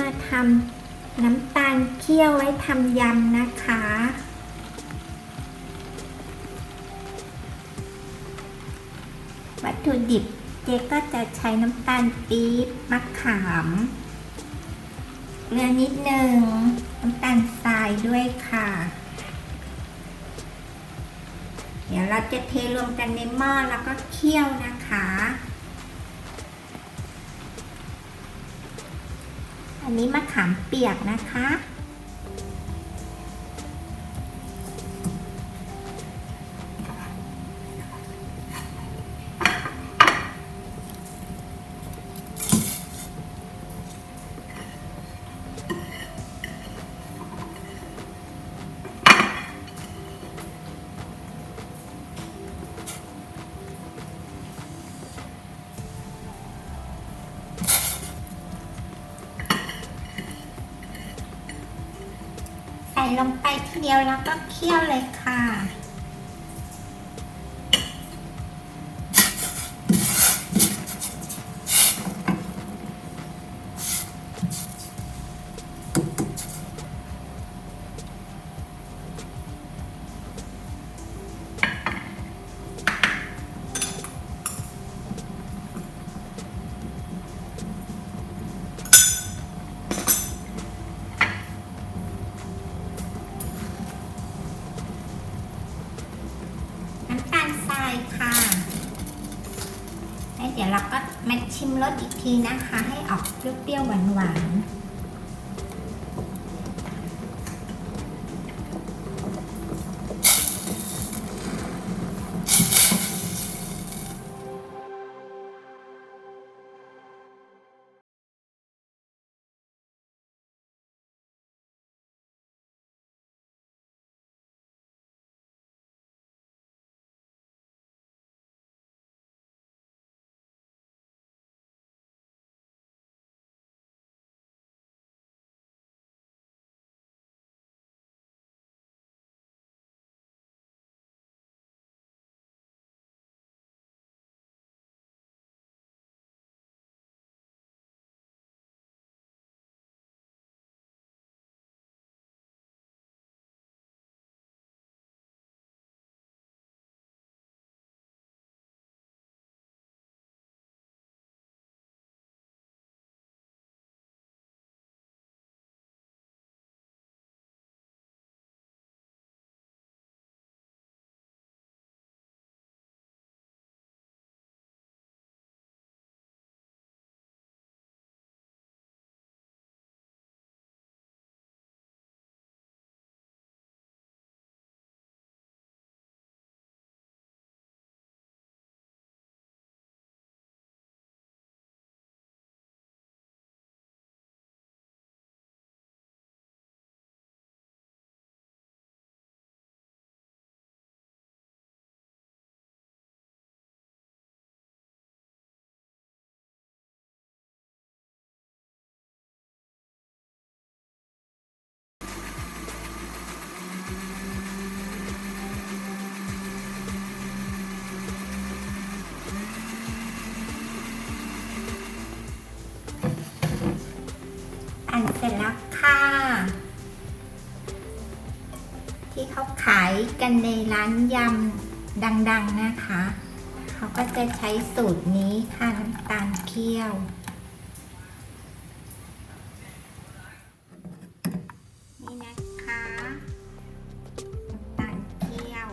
มาทำน้ำตาลเคี่ยวไว้ทำยำนะคะ วัตถุดิบเจ๊ก็จะใช้น้ำตาลปี๊บมะขามเกลือนิดนึงน้ำตาลทรายด้วยค่ะ เดี๋ยวเราจะเทรวมกันในหม้อแล้วก็เคี่ยวนะคะ อันนี้มะขามเปียกนะคะ ลงไปทีเดียวแล้วก็เคี่ยวเลยค่ะ รสอีกทีนะคะ ให้ออกเปรี้ยวๆหวานๆ ขายกันในร้านยำดังๆนะคะ เขาก็จะใช้สูตรนี้ค่ะน้ำตาลเคี่ยวนี่นะคะน้ำตาลเคี่ยว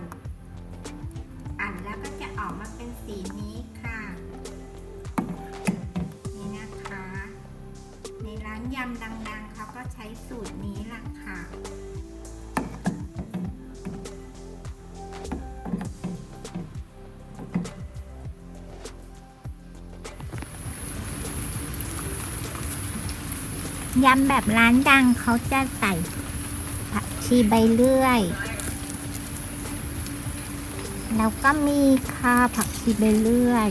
ปั่นแล้วก็จะออกมาเป็นสีนี้ค่ะนี่นะคะในร้านยำดังๆ เขาก็ใช้สูตรนี้ล่ะค่ะ ยำแบบร้านดังเขาจะใส่ผักชีใบเลื่อย แล้วก็มีค่ะผักชีใบเลื่อย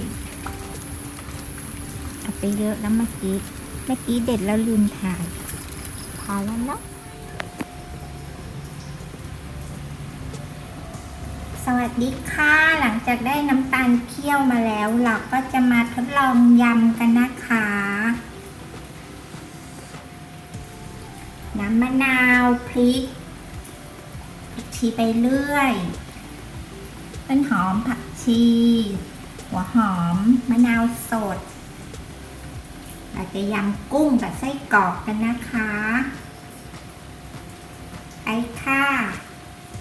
เอาไปเยอะแล้วเมื่อกี้ เมื่อกี้เด็ดแล้วลืมถ่าย พอแล้วเนาะสวัสดีค่ะ หลังจากได้น้ำตาลเคี่ยวมาแล้ว เราก็จะมาทดลองยำกันนะคะ มะนาวพริกผักชีไปเรื่อยต้นหอมผักชี หัวหอมมะนาวสดเราจะยำกุ้งกับไส้กรอกกันนะคะไปค่ะ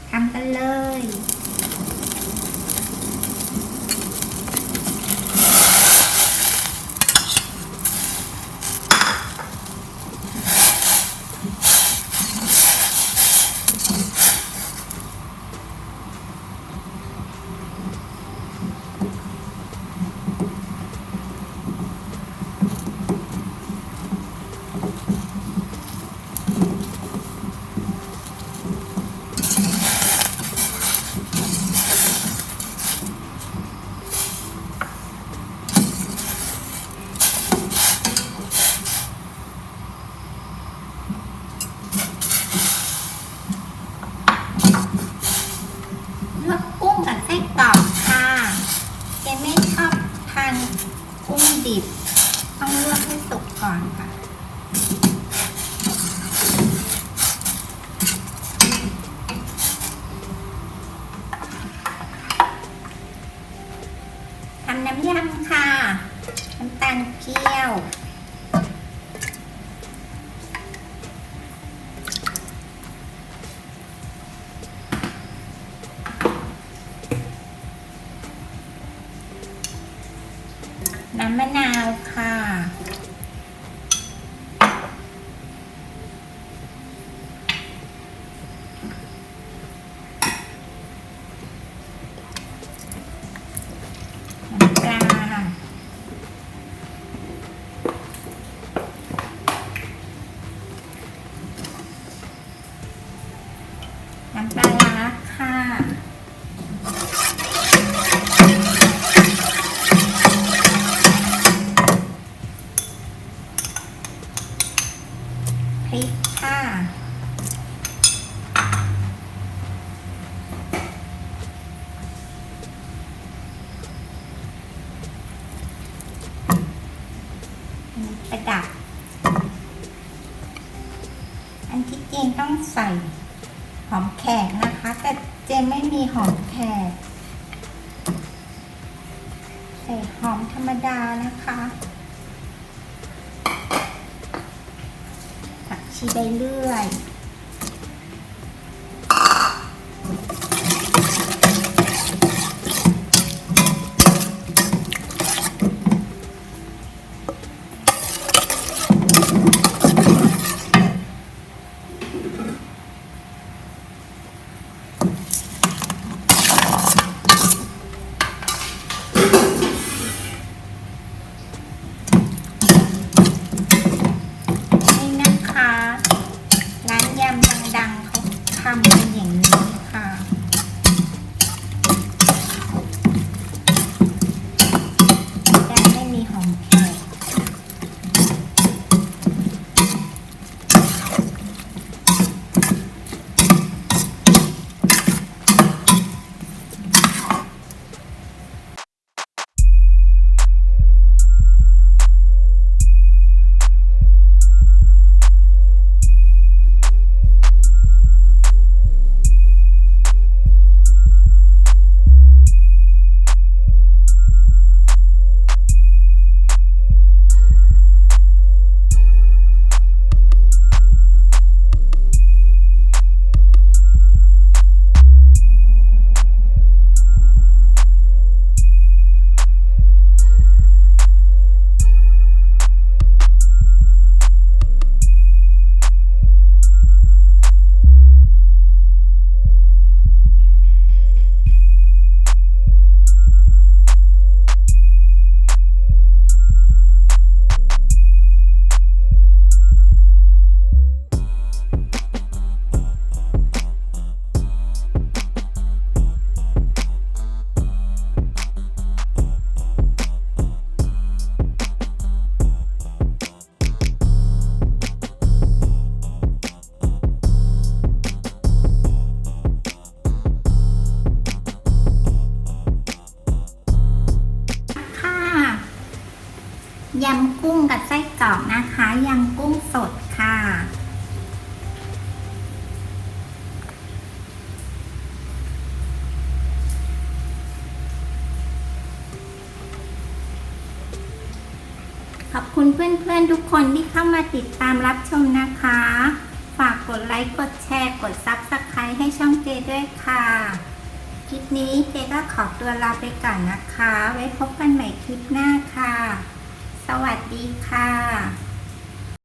ทำกันเลย ลวกกุ้งกับไส้กรอกค่ะเจไม่ชอบทาน กุ้งดิบ ต้องลวกให้สุกก่อนค่ะ ทำน้ำยำค่ะ น้ำตาลเกี๊ยว น้ำมะนาวค่ะ น้ำปลา น้ำปลาร้าค่ะ พริกค่ะ อันนี้ป ระดับ อันที่จริงต้องใส่หอมแขกนะคะ แต่เจนไม่มีหอมแขก ใส่หอมธรรมดานะคะผักชีใบเลื่อย อบคุณเพื่อนๆทุกคนที่เข้ามาติดตามรับชมนะคะ ฝากกดไลค์กดแชร์กดซับสไครต์ให้ช่องเจด้วยค่ะ คลิปนี้เจก็ขอตัวลาไปก่อนนะคะ ไว้พบกันใหม่คลิปหน้าค่ะ สวัสดีค่ะ